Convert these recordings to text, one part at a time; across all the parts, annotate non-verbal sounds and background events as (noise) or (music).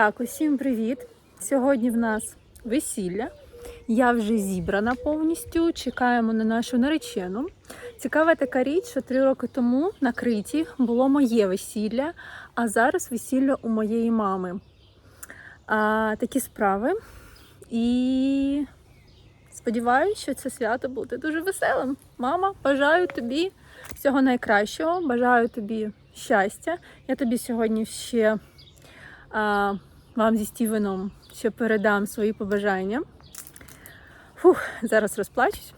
Так, усім привіт! Сьогодні в нас весілля. Я вже зібрана повністю. Чекаємо на нашу наречену. Цікава така річ, що три роки тому на Криті було моє весілля, а зараз весілля у моєї мами. А, такі справи. І сподіваюся, що це свято буде дуже веселим. Мама, бажаю тобі всього найкращого, бажаю тобі щастя. Я тобі сьогодні ще вам зі Стівеном ще передам свої побажання. Фух, зараз розплачусь.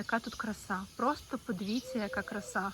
Яка тут краса. Просто подивіться, яка краса.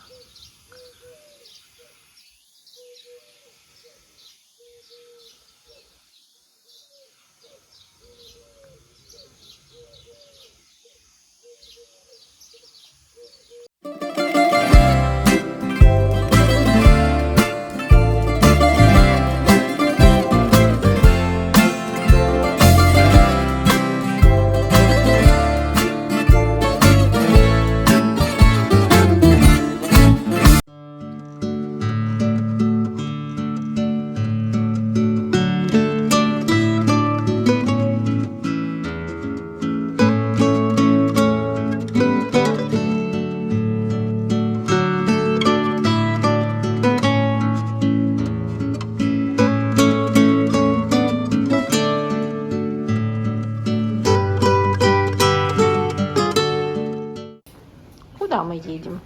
Куда мы едем?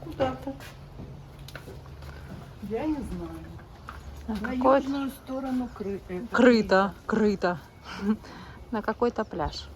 Куда-то. Я не знаю. На На южную сторону кры. это Крыто, крыто. (laughs) На какой-то пляж.